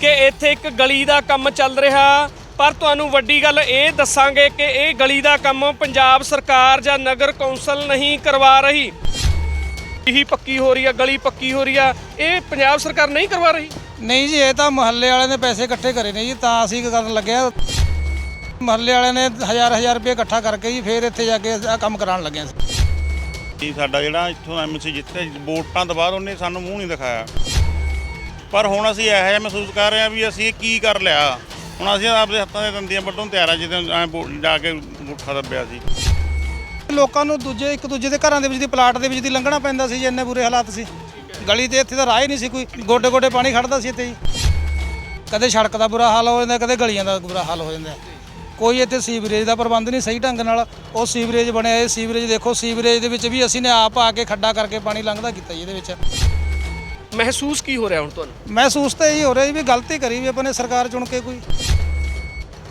ਕਿ ਇੱਥੇ ਇੱਕ ਗਲੀ ਦਾ ਕੰਮ ਚੱਲ ਰਿਹਾ। ਪਰ ਤੁਹਾਨੂੰ ਵੱਡੀ ਗੱਲ ਇਹ ਦੱਸਾਂਗੇ ਕਿ ਇਹ ਗਲੀ ਦਾ ਕੰਮ ਪੰਜਾਬ ਸਰਕਾਰ ਜਾਂ ਨਗਰ ਕੌਂਸਲ ਨਹੀਂ ਕਰਵਾ ਰਹੀ। ਇਹੀ ਪੱਕੀ ਹੋ ਰਹੀ ਆ ਗਲੀ ਪੱਕੀ ਹੋ ਰਹੀ ਆ। ਇਹ ਪੰਜਾਬ ਸਰਕਾਰ ਨਹੀਂ ਕਰਵਾ ਰਹੀ? ਨਹੀਂ ਜੀ ਇਹ ਤਾਂ ਮੁਹੱਲੇ ਵਾਲਿਆਂ ਨੇ ਪੈਸੇ ਇਕੱਠੇ ਕਰੇ ਨੇ ਜੀ ਤਾਂ ਅਸੀਂ ਕਰਨ ਲੱਗਿਆ। ਮੁਹੱਲੇ ਵਾਲਿਆਂ ਨੇ ਹਜ਼ਾਰ ਹਜ਼ਾਰ ਰੁਪਏ ਇਕੱਠਾ ਕਰਕੇ ਜੀ ਫਿਰ ਇੱਥੇ ਜਾ ਕੇ ਆ ਕੰਮ ਕਰਾਉਣ ਲੱਗੇ ਸੀ। ਜੀ ਸਾਡਾ ਜਿਹੜਾ ਇੱਥੋਂ ਐਮਸੀ ਜਿੱਤੇ ਵੋਟਾਂ ਤੋਂ ਬਾਅਦ ਉਹਨੇ ਸਾਨੂੰ ਮੂੰਹ ਨਹੀਂ ਦਿਖਾਇਆ। ਪਰ ਹੁਣ ਅਸੀਂ ਇਹੋ ਜਿਹਾ ਮਹਿਸੂਸ ਕਰ ਰਹੇ ਹਾਂ ਵੀ ਅਸੀਂ ਕੀ ਕਰ ਲਿਆ। ਹੁਣ ਅਸੀਂ ਆਪਦੇ ਹੱਥਾਂ ਦੇ ਦੰਦੀਆਂ ਵੱਢਣ ਤਿਆਰ ਆ ਜਿੱਦਾਂ ਐਂ ਜਾ ਕੇ ਮੁੱਠਾ ਦੱਬਿਆ ਸੀ। ਲੋਕਾਂ ਨੂੰ ਦੂਜੇ, ਇੱਕ ਦੂਜੇ ਦੇ ਘਰਾਂ ਦੇ ਵਿੱਚ ਦੀ ਪਲਾਟ ਦੇ ਵਿੱਚ ਦੀ ਲੰਘਣਾ ਪੈਂਦਾ ਸੀ, ਜੀ ਇੰਨੇ ਬੁਰੇ ਹਾਲਾਤ ਸੀ। ਗਲੀ ਤੇ ਇੱਥੇ ਤਾਂ ਰਾਹ ਹੀ ਨਹੀਂ ਸੀ ਕੋਈ, ਗੋਡੇ ਗੋਡੇ ਪਾਣੀ ਖੜਦਾ ਸੀ ਇੱਥੇ ਜੀ। ਕਦੇ ਸੜਕ ਦਾ ਬੁਰਾ ਹਾਲ ਹੋ ਜਾਂਦਾ, ਕਦੇ ਗਲੀਆਂ ਦਾ ਬੁਰਾ ਹਾਲ ਹੋ ਜਾਂਦਾ। ਕੋਈ ਇੱਥੇ ਸੀਵਰੇਜ ਦਾ ਪ੍ਰਬੰਧ ਨਹੀਂ ਸਹੀ ਢੰਗ ਨਾਲ। ਉਹ ਸੀਵਰੇਜ ਬਣਿਆ, ਇਹ ਸੀਵਰੇਜ ਦੇਖੋ, ਸੀਵਰੇਜ ਦੇ ਵਿੱਚ ਵੀ ਅਸੀਂ ਨੇ ਆਪ ਆ ਕੇ ਖੱਡਾ ਕਰਕੇ ਪਾਣੀ ਲੰਘਦਾ ਕੀਤਾ ਜੀ ਇਹਦੇ ਵਿੱਚ। ਮਹਿਸੂਸ ਕੀ ਹੋ ਰਿਹਾ ਹੁਣ ਤੁਹਾਨੂੰ? ਮਹਿਸੂਸ ਤਾਂ ਇਹੀ ਹੋ ਰਿਹਾ ਜੀ ਵੀ ਗਲਤੀ ਕਰੀ ਵੀ ਆਪਾਂ ਨੇ ਸਰਕਾਰ ਚੁਣ ਕੇ ਕੋਈ।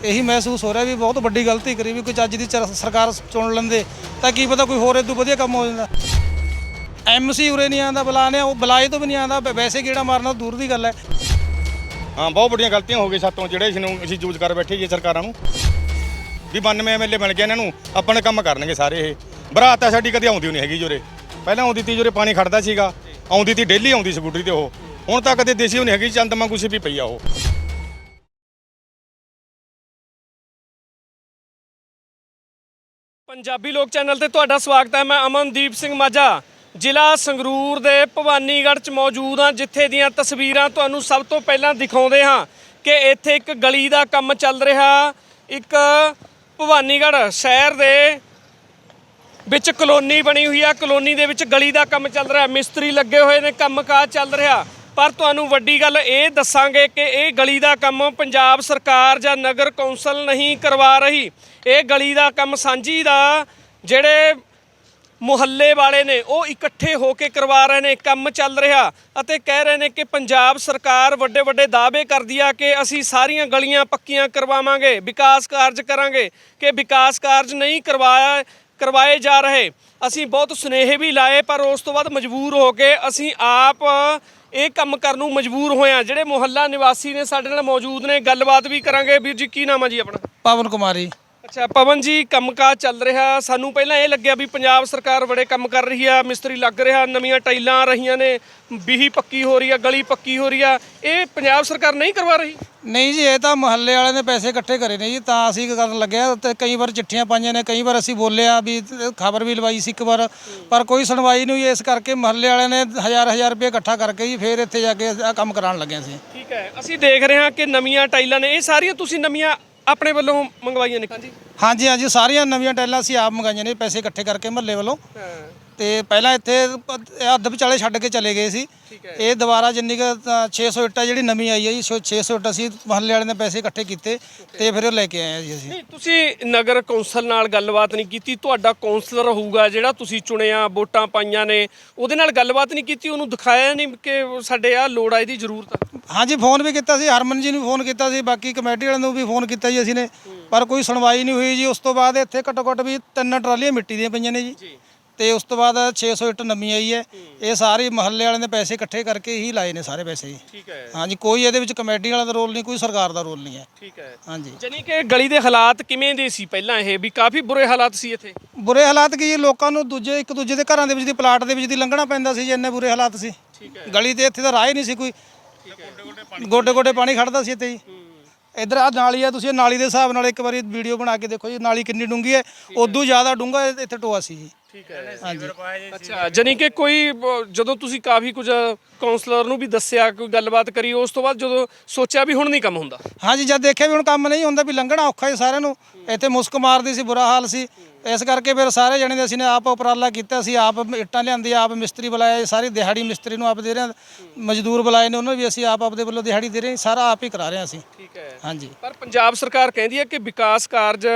ਇਹੀ ਮਹਿਸੂਸ ਹੋ ਰਿਹਾ ਵੀ ਬਹੁਤ ਵੱਡੀ ਗਲਤੀ ਕਰੀ ਵੀ ਕੋਈ ਚੱਜ ਦੀ ਚਰ- ਸਰਕਾਰ ਚੁਣ ਲੈਂਦੇ ਤਾਂ ਕੀ ਪਤਾ ਕੋਈ ਹੋਰ ਇਦੋਂ ਵਧੀਆ ਕੰਮ ਹੋ ਜਾਂਦਾ। ਐਮਸੀ ਉਰੇ ਨਹੀਂ ਆਂਦਾ ਬੁਲਾਣੇ ਉਹ ਬੁਲਾਏ ਤੋਂ ਵੀ ਨਹੀਂ ਆਂਦਾ ਵੈਸੇ ਕਿਹੜਾ ਮਾਰਨਾ ਦੂਰ ਦੀ ਗੱਲ ਹੈ। ਹਾਂ ਬਹੁਤ ਵੱਡੀਆਂ ਗਲਤੀਆਂ ਹੋ ਗਈਆਂ ਸਾਤੋਂ ਜਿਹੜੇ ਇਸ ਨੂੰ ਅਸੀਂ ਯੂਜ਼ ਕਰ ਬੈਠੇ ਜੀ ਸਰਕਾਰਾਂ ਨੂੰ। ਵੀ 92 ਐਮਐਲਏ ਬਣ ਗਏ ਇਹਨਾਂ ਨੂੰ ਆਪਣੇ ਕੰਮ ਕਰਨਗੇ ਸਾਰੇ ਇਹ। ਬਰਾਤ ਤਾਂ ਸਾਡੀ ਕਦੇ ਆਉਂਦੀ ਨਹੀਂ ਹੈਗੀ ਜੋਰੇ ਪਹਿਲਾਂ ਆਉਂਦੀ ਤੀ ਜੋਰੇ ਪਾਣੀ ਖੜਦਾ ਸੀਗਾ। ਆਉਂਦੀ ਤੀ, ਡੇਲੀ ਆਉਂਦੀ ਸਕੂਟਰੀ ਤੇ ਉਹ। ਹੁਣ ਤਾਂ ਕਦੇ ਦੇਸੀ ਨਹੀਂ ਹੈਗੀ, ਚੰਦ ਵਾਂਗੂ ਸੀ ਵੀ ਪਈ ਆ ਉਹ। ਪੰਜਾਬੀ ਲੋਕ ਚੈਨਲ ਤੇ ਤੁਹਾਡਾ ਸਵਾਗਤ ਹੈ, ਮੈਂ ਅਮਨਦੀਪ ਸਿੰਘ ਮਾਝਾ। ਜ਼ਿਲ੍ਹਾ ਸੰਗਰੂਰ ਦੇ ਭਵਾਨੀਗੜ੍ਹ ਚ ਮੌਜੂਦ ਹਾਂ, ਜਿੱਥੇ ਦੀਆਂ ਤਸਵੀਰਾਂ ਤੁਹਾਨੂੰ ਸਭ ਤੋਂ ਪਹਿਲਾਂ ਦਿਖਾਉਂਦੇ ਹਾਂ ਕਿ ਇੱਥੇ ਇੱਕ ਗਲੀ ਦਾ ਕੰਮ ਚੱਲ ਰਿਹਾ। ਇੱਕ ਭਵਾਨੀਗੜ੍ਹ ਸ਼ਹਿਰ ਦੇ ਵਿੱਚ ਕਲੋਨੀ ਬਣੀ ਹੋਈ ਆ। ਕਲੋਨੀ ਦੇ ਵਿੱਚ ਗਲੀ ਦਾ ਕੰਮ ਚੱਲ ਰਿਹਾ। ਮਿਸਤਰੀ ਲੱਗੇ ਹੋਏ ਨੇ, ਕੰਮਕਾਜ ਚੱਲ ਰਿਹਾ। ਪਰ ਤੁਹਾਨੂੰ ਵੱਡੀ ਗੱਲ ਇਹ ਦੱਸਾਂਗੇ ਕਿ ਇਹ ਗਲੀ ਦਾ ਕੰਮ ਪੰਜਾਬ ਸਰਕਾਰ ਜਾਂ ਨਗਰ ਕੌਂਸਲ ਨਹੀਂ ਕਰਵਾ ਰਹੀ। ਇਹ ਗਲੀ ਦਾ ਕੰਮ ਸਾਂਝੀ ਦਾ ਜਿਹੜੇ ਮੁਹੱਲੇ ਵਾਲੇ ਨੇ, ਉਹ ਇਕੱਠੇ ਹੋ ਕੇ ਕਰਵਾ ਰਹੇ ਨੇ, ਕੰਮ ਚੱਲ ਰਿਹਾ। ਅਤੇ ਕਹਿ ਰਹੇ ਨੇ ਕਿ ਪੰਜਾਬ ਸਰਕਾਰ ਵੱਡੇ ਵੱਡੇ ਦਾਅਵੇ ਕਰਦੀ ਆ ਕਿ ਅਸੀਂ ਸਾਰੀਆਂ ਗਲੀਆਂ ਪੱਕੀਆਂ ਕਰਵਾਵਾਂਗੇ, ਵਿਕਾਸ ਕਾਰਜ ਕਰਾਂਗੇ। ਕਿ ਵਿਕਾਸ ਕਾਰਜ ਨਹੀਂ ਕਰਵਾਇਆ ਕਰਵਾਏ ਜਾ ਰਹੇ। ਅਸੀਂ ਬਹੁਤ ਸੁਨੇਹੇ ਵੀ ਲਾਏ, ਪਰ ਉਸ ਤੋਂ ਬਾਅਦ ਮਜਬੂਰ ਹੋ ਕੇ ਅਸੀਂ ਆਪ ਇਹ ਕੰਮ ਕਰਨ ਨੂੰ ਮਜਬੂਰ ਹੋਏ ਆ ਜਿਹੜੇ ਮੁਹੱਲਾ ਨਿਵਾਸੀ ਨੇ ਸਾਡੇ ਨਾਲ ਮੌਜੂਦ ਨੇ, ਗੱਲਬਾਤ ਵੀ ਕਰਾਂਗੇ। ਵੀਰ ਜੀ, ਕੀ ਨਾਮ ਆ ਜੀ ਆਪਣਾ? ਪਵਨ ਕੁਮਾਰੀ। ਅੱਛਾ ਪਵਨ ਜੀ ਕੰਮਕਾਜ ਚੱਲ ਰਿਹਾ। ਸਾਨੂੰ ਪਹਿਲਾਂ ਇਹ ਲੱਗਿਆ ਵੀ ਪੰਜਾਬ ਸਰਕਾਰ ਬੜੇ ਕੰਮ ਕਰ ਰਹੀ ਆ ਮਿਸਤਰੀ ਲੱਗ ਰਿਹਾ ਨਵੀਆਂ ਟਾਈਲਾਂ ਆ ਰਹੀਆਂ ਨੇ ਬੀਹੀ ਪੱਕੀ ਹੋ ਰਹੀ ਆ ਗਲੀ ਪੱਕੀ ਹੋ ਰਹੀ ਆ। ਇਹ ਪੰਜਾਬ ਸਰਕਾਰ ਨਹੀਂ ਕਰਵਾ ਰਹੀ? ਨਹੀਂ ਜੀ ਇਹ ਤਾਂ ਮੁਹੱਲੇ ਵਾਲਿਆਂ ਨੇ ਪੈਸੇ ਇਕੱਠੇ ਕਰੇ ਨੇ ਜੀ ਤਾਂ ਅਸੀਂ ਕਰਨ ਲੱਗਿਆ ਤੇ ਕਈ ਵਾਰ ਚਿੱਠੀਆਂ ਪਾਈਆਂ ਨੇ ਕਈ ਵਾਰ ਅਸੀਂ ਬੋਲਿਆ ਵੀ ਖਬਰ ਵੀ ਲਵਾਈ ਸੀ ਇੱਕ ਵਾਰ ਪਰ ਕੋਈ ਸੁਣਵਾਈ ਨਹੀਂ ਹੋਈ ਇਸ ਕਰਕੇ ਮੁਹੱਲੇ ਵਾਲਿਆਂ ਨੇ ਹਜ਼ਾਰ ਹਜ਼ਾਰ ਰੁਪਏ ਇਕੱਠਾ ਕਰਕੇ ਜੀ ਫਿਰ ਇੱਥੇ ਜਾ ਕੇ ਆ ਕੰਮ ਕਰਾਉਣ ਲੱਗੇ ਸੀ। ਠੀਕ ਹੈ ਅਸੀਂ ਦੇਖ ਰਹੇ ਹਾਂ ਕਿ ਨਵੀਆਂ ਟਾਈਲਾਂ ਨੇ ਇਹ ਸਾਰੀਆਂ ਤੁਸੀਂ ਨਵੀਆਂ ਆਪਣੇ ਵੱਲੋਂ ਮੰਗਵਾਈਆਂ ਨੇ? ਹਾਂਜੀ ਹਾਂਜੀ ਹਾਂਜੀ ਸਾਰੀਆਂ ਨਵੀਆਂ ਟਾਈਲਾਂ ਅਸੀਂ ਆਪ ਮੰਗਾਈਆਂ ਨੇ ਪੈਸੇ ਇਕੱਠੇ ਕਰਕੇ ਮਹੱਲੇ ਵੱਲੋਂ। ਤੇ ਪਹਿਲਾਂ ਇੱਥੇ ਇਹ ਅੱਧ ਵਿਚਾਲੇ ਛੱਡ ਕੇ ਚਲੇ ਗਏ ਸੀ। ਇਹ ਦੁਬਾਰਾ ਜਿੰਨੀ ਕੁ ਤਾਂ 600 ਇੱਟਾਂ ਜਿਹੜੀ ਨਵੀਂ ਆਈ ਹੈ ਜੀ ਸੋ 600 ਇੱਟ ਅਸੀਂ ਮਹੱਲੇ ਵਾਲਿਆਂ ਨੇ ਪੈਸੇ ਇਕੱਠੇ ਕੀਤੇ ਤੇ ਫਿਰ ਉਹ ਲੈ ਕੇ ਆਏ ਆ ਜੀ ਅਸੀਂ। ਨਹੀਂ ਤੁਸੀਂ ਨਗਰ ਕੌਂਸਲ ਨਾਲ ਗੱਲਬਾਤ ਨਹੀਂ ਕੀਤੀ ਤੁਹਾਡਾ ਕੌਂਸਲਰ ਹੋਊਗਾ ਜਿਹੜਾ ਤੁਸੀਂ ਚੁਣਿਆ ਵੋਟਾਂ ਪਾਈਆਂ ਨੇ ਉਹਦੇ ਨਾਲ ਗੱਲਬਾਤ ਨਹੀਂ ਕੀਤੀ ਉਹਨੂੰ ਦਿਖਾਇਆ ਨਹੀਂ ਕਿ ਸਾਡੇ ਆ ਲੋੜ ਆ ਇਹਦੀ ਜ਼ਰੂਰਤ ਆ। ਹਾਂਜੀ ਫੋਨ ਵੀ ਕੀਤਾ ਸੀ ਹਰਮਨ ਜੀ ਨੂੰ ਫੋਨ ਕੀਤਾ ਸੀ ਬਾਕੀ ਕਮੇਟੀ ਵਾਲਿਆਂ ਨੂੰ ਵੀ ਫੋਨ ਕੀਤਾ ਜੀ ਅਸੀਂ ਨੇ। ਪਰ ਕੋਈ ਸੁਣਵਾਈ ਨਹੀਂ ਹੋਈ ਜੀ ਉਸ ਤੋਂ ਬਾਅਦ ਇੱਥੇ ਘੱਟੋ ਘੱਟ ਵੀ ਤਿੰਨ ਟਰਾਲੀਆਂ ਮਿੱਟੀ ਦੀਆਂ ਪਈਆਂ ਨੇ ਜੀ। ਤੇ ਉਸ ਤੋਂ ਬਾਅਦ 600 ਇੱਟ ਨਵੀਂ ਆਈ ਹੈ। ਇਹ ਸਾਰੇ ਮਹੱਲੇ ਵਾਲਿਆਂ ਨੇ ਪੈਸੇ ਇਕੱਠੇ ਕਰਕੇ ਹੀ ਲਾਏ ਨੇ ਸਾਰੇ ਪੈਸੇ। ਠੀਕ ਹੈ। ਹਾਂਜੀ ਕੋਈ ਇਹਦੇ ਵਿੱਚ ਕਮੇਟੀ ਵਾਲਾ ਦਾ ਰੋਲ ਨਹੀਂ ਕੋਈ ਸਰਕਾਰ ਦਾ ਰੋਲ ਨਹੀਂ ਹੈ। ਠੀਕ ਹੈ। ਹਾਂਜੀ। ਜਾਨੀ ਕਿ ਗਲੀ ਦੇ ਹਾਲਾਤ ਕਿਵੇਂ ਦੇ ਸੀ ਪਹਿਲਾਂ ਇਹ? ਵੀ ਕਾਫੀ ਬੁਰੇ ਹਾਲਾਤ ਸੀ ਇੱਥੇ। ਬੁਰੇ ਹਾਲਾਤ ਕੀ ਲੋਕਾਂ ਨੂੰ ਦੂਜੇ ਇੱਕ ਦੂਜੇ ਦੇ ਘਰਾਂ ਦੇ ਵਿੱਚ ਦੀ ਪਲਾਟ ਦੇ ਵਿੱਚ ਦੀ ਲੰਘਣਾ ਪੈਂਦਾ ਸੀ ਜੀ ਇੰਨੇ ਬੁਰੇ ਹਾਲਾਤ ਸੀ। ਗਲੀ ਤੇ ਇੱਥੇ ਤਾਂ ਰਾਹ ਹੀ ਨਹੀਂ ਸੀ ਕੋਈ। ਗੋਡੇ ਗੋਡੇ ਪਾਣੀ ਖੜਦਾ ਸੀ ਇੱਥੇ ਜੀ। ਇਧਰ ਆ ਨਾਲੀ ਆ ਤੁਸੀਂ ਨਾਲੀ ਦੇ ਹਿਸਾਬ ਨਾਲ ਇੱਕ ਵਾਰੀ ਵੀਡੀਓ ਬਣਾ ਕੇ ਦੇਖੋ ਜੀ ਨਾਲੀ ਕਿੰਨੀ ਡੂੰਗੀ ਹੈ। ਉਦੋਂ ਜ਼ਿਆਦਾ ਡੂੰਗਾ ਇੱਥੇ ਟੋਆ ਸੀ ਜੀ। ਠੀਕ ਹੈ। ਹਾਂਜੀ। ਅੱਛਾ ਜਾਨੀ ਕਿ ਕੋਈ ਬ- ਜਦੋਂ ਤੁਸੀਂ ਕਾਫੀ ਕੁਝ ਕਾਉਂਸਲਰ ਨੂੰ ਵੀ ਦੱਸਿਆ ਕੋਈ ਗੱਲਬਾਤ ਕਰੀ ਉਸ ਤੋਂ ਬਾਅਦ ਜਦੋਂ ਸੋਚਿਆ ਵੀ ਹੁਣ ਨਹੀਂ ਕੰਮ ਹੁੰਦਾ? ਹਾਂਜੀ ਜਦ ਦੇਖਿਆ ਵੀ ਹੁਣ ਕੰਮ ਨਹੀਂ ਹੁੰਦਾ ਵੀ ਲੰਘਣਾ ਔਖਾ ਹੀ ਸਾਰਿਆਂ ਨੂੰ। ਇੱਥੇ ਮੁਸਕ ਮਾਰਦੀ ਸੀ ਬੁਰਾ ਹਾਲ ਸੀ। ਇਸ ਕਰਕੇ ਫਿਰ ਸਾਰੇ ਜਣੇ ਦੇ ਅਸੀਂ ਨੇ ਆਪ ਉਪਰਾਲਾ ਕੀਤਾ ਸੀ ਆਪ ਇੱਟਾਂ ਲਿਆਂਦੀ ਆਪ ਮਿਸਤਰੀ ਬੁਲਾਏ ਸਾਰੀ ਦਿਹਾੜੀ ਮਿਸਤਰੀ ਨੂੰ ਆਪ ਦੇ ਰਹੇ ਹਾਂ। ਮਜ਼ਦੂਰ ਬੁਲਾਏ ਨੇ ਉਹਨਾਂ ਨੂੰ ਵੀ ਅਸੀਂ ਆਪ ਆਪਦੇ ਵੱਲੋਂ ਦਿਹਾੜੀ ਦੇ ਰਹੇ ਹਾਂ ਸਾਰਾ ਆਪ ਹੀ ਕਰਾ ਰਹੇ ਹਾਂ ਅਸੀਂ। ਠੀਕ ਹੈ। ਹਾਂਜੀ। ਪਰ ਪੰਜਾਬ ਸਰਕਾਰ ਕਹਿੰਦੀ ਹੈ ਕਿ ਵਿਕਾਸ ਕਾਰਜ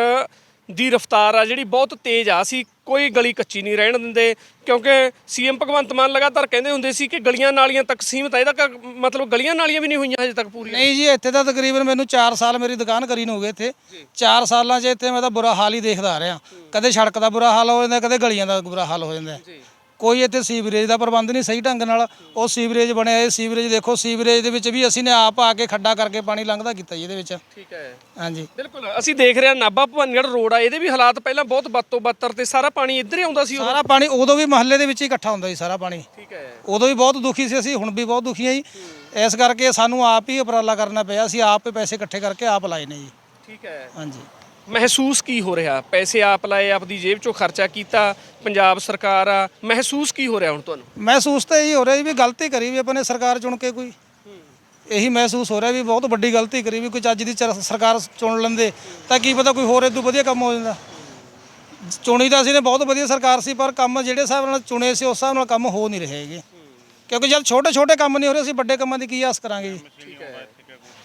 ਦੀ ਰਫ਼ਤਾਰ ਆ ਜਿਹੜੀ ਬਹੁਤ ਤੇਜ਼ ਆ ਸੀ ਕੋਈ ਗਲੀ ਕੱਚੀ ਨਹੀਂ ਰਹਿਣ ਦਿੰਦੇ ਕਿਉਂਕਿ ਸੀਐਮ ਭਗਵੰਤ ਮਾਨ ਲਗਾਤਾਰ ਕਹਿੰਦੇ ਹੁੰਦੇ ਸੀ ਕਿ ਗਲੀਆਂ ਨਾਲੀਆਂ ਤੱਕ ਸੀਮਤ ਹੈ ਇਹਦਾ ਕ- ਮਤਲਬ ਗਲੀਆਂ ਨਾਲੀਆਂ ਵੀ ਨਹੀਂ ਹੋਈਆਂ ਹਜੇ ਤੱਕ ਪੂਰੀਆਂ। ਨਹੀਂ ਜੀ ਇੱਥੇ ਤਾਂ ਤਕਰੀਬਨ ਮੈਨੂੰ 4 ਸਾਲ ਮੇਰੀ ਦੁਕਾਨ ਕਰੀ ਨੂੰ ਹੋ ਗਏ ਇੱਥੇ। 4 ਸਾਲਾਂ 'ਚ ਇੱਥੇ ਮੈਂ ਤਾਂ ਬੁਰਾ ਹਾਲ ਹੀ ਦੇਖਦਾ ਆ ਰਿਹਾ। ਕਦੇ ਸੜਕ ਦਾ ਬੁਰਾ ਹਾਲ ਹੋ ਜਾਂਦਾ ਕਦੇ ਗਲੀਆਂ ਦਾ ਬੁਰਾ ਹਾਲ ਹੋ ਜਾਂਦਾ। ਕੋਈ ਇੱਥੇ ਸੀਵਰੇਜ ਦਾ ਪ੍ਰਬੰਧ ਨਹੀਂ ਸਹੀ ਢੰਗ ਨਾਲ। ਉਹ ਸੀਵਰੇਜ ਬਣਿਆ ਇਹ ਸੀਵਰੇਜ ਦੇਖੋ ਸੀਵਰੇਜ ਦੇ ਵਿੱਚ ਵੀ ਅਸੀਂ ਨੇ ਆਪ ਆ ਕੇ ਖੱਡਾ ਕਰਕੇ ਪਾਣੀ ਲੰਘਦਾ ਕੀਤਾ ਜੀ ਇਹਦੇ ਵਿੱਚ। ਠੀਕ ਹੈ। ਹਾਂਜੀ। ਬਿਲਕੁਲ ਅਸੀਂ ਦੇਖ ਰਹੇ ਹਾਂ ਨਾਭਾ ਰੋਡ ਆ ਇਹਦੇ ਵੀ ਹਾਲਾਤ ਪਹਿਲਾਂ ਬਹੁਤ ਬੱਤੋ ਬੱਤਰ ਤੇ ਸਾਰਾ ਪਾਣੀ ਇੱਧਰ ਹੀ ਆਉਂਦਾ ਸੀ ਉਦੋਂ। ਸਾਰਾ ਪਾਣੀ ਉਦੋਂ ਵੀ ਮਹੱਲੇ ਦੇ ਵਿੱਚ ਹੀ ਇਕੱਠਾ ਹੁੰਦਾ ਸੀ ਸਾਰਾ ਪਾਣੀ। ਠੀਕ ਹੈ। ਉਦੋਂ ਵੀ ਬਹੁਤ ਦੁਖੀ ਸੀ ਅਸੀਂ ਹੁਣ ਵੀ ਬਹੁਤ ਦੁਖੀ ਹਾਂ ਜੀ। ਇਸ ਕਰਕੇ ਸਾਨੂੰ ਆਪ ਹੀ ਉਪਰਾਲਾ ਕਰਨਾ ਪਿਆ ਅਸੀਂ ਆਪ ਹੀ ਪੈਸੇ ਇਕੱਠੇ ਕਰਕੇ ਆਪ ਲਾਏ ਨੇ ਜੀ। ਠੀਕ ਹੈ। ਹਾਂਜੀ। ਮਹਿਸੂਸ ਕੀ ਹੋ ਰਿਹਾ? ਪੈਸੇ ਆਪ ਲਾਏ ਆਪਦੀ ਜੇਬ ਚੋਂ ਖਰਚਾ ਕੀਤਾ ਪੰਜਾਬ ਸਰਕਾਰ ਆ ਮਹਿਸੂਸ ਕੀ ਹੋ ਰਿਹਾ ਹੁਣ ਤੁਹਾਨੂੰ? ਮਹਿਸੂਸ ਤਾਂ ਇਹੀ ਹੋ ਰਿਹਾ ਵੀ ਗਲਤੀ ਕਰੀ ਵੀ ਆਪਾਂ ਨੇ ਸਰਕਾਰ ਚੁਣ ਕੇ ਕੋਈ। ਇਹੀ ਮਹਿਸੂਸ ਹੋ ਰਿਹਾ ਵੀ ਬਹੁਤ ਵੱਡੀ ਗਲਤੀ ਕਰੀ ਵੀ ਕੋਈ ਚੱਜ ਦੀ ਚਰ- ਸਰਕਾਰ ਚੁਣ ਲੈਂਦੇ ਤਾਂ ਕੀ ਪਤਾ ਕੋਈ ਹੋਰ ਇਦੋਂ ਵਧੀਆ ਕੰਮ ਹੋ ਜਾਂਦਾ। ਚੁਣੀ ਤਾਂ ਅਸੀਂ ਨੇ ਬਹੁਤ ਵਧੀਆ ਸਰਕਾਰ ਸੀ ਪਰ ਕੰਮ ਜਿਹੜੇ ਹਿਸਾਬ ਨਾਲ ਚੁਣੇ ਸੀ ਉਸ ਹਿਸਾਬ ਨਾਲ ਕੰਮ ਹੋ ਨਹੀਂ ਰਹੇ ਹੈਗੇ। ਕਿਉਂਕਿ ਜਦ ਛੋਟੇ ਛੋਟੇ ਕੰਮ ਨਹੀਂ ਹੋ ਰਹੇ ਅਸੀਂ ਵੱਡੇ ਕੰਮਾਂ ਦੀ ਕੀ ਆਸ ਕਰਾਂਗੇ ਜੀ।